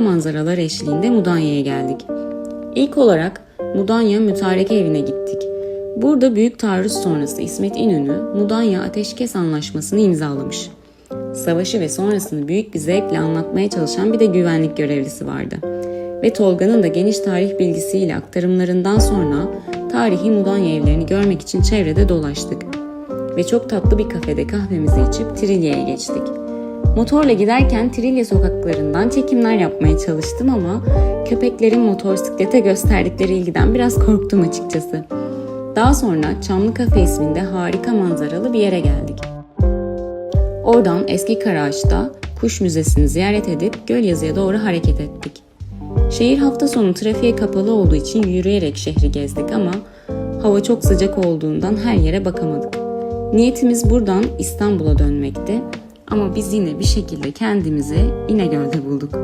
manzaralar eşliğinde Mudanya'ya geldik. İlk olarak Mudanya Mütareke evine gittik. Burada büyük taarruz sonrası İsmet İnönü Mudanya Ateşkes Anlaşması'nı imzalamış. Savaşı ve sonrasını büyük bir zevkle anlatmaya çalışan bir de güvenlik görevlisi vardı. Ve Tolga'nın da geniş tarih bilgisiyle aktarımlarından sonra tarihi Mudanya evlerini görmek için çevrede dolaştık. Ve çok tatlı bir kafede kahvemizi içip Trilya'ya geçtik. Motorla giderken Trilya sokaklarından çekimler yapmaya çalıştım ama köpeklerin motosiklete gösterdikleri ilgiden biraz korktum açıkçası. Daha sonra Çamlı Kafe isminde harika manzaralı bir yere geldik. Oradan Eski Karaağaç'ta Kuş Müzesi'ni ziyaret edip Gölyazı'ya doğru hareket ettik. Şehir hafta sonu trafiğe kapalı olduğu için yürüyerek şehri gezdik ama hava çok sıcak olduğundan her yere bakamadık. Niyetimiz buradan İstanbul'a dönmekti ama biz yine bir şekilde kendimizi İnegöl'de bulduk.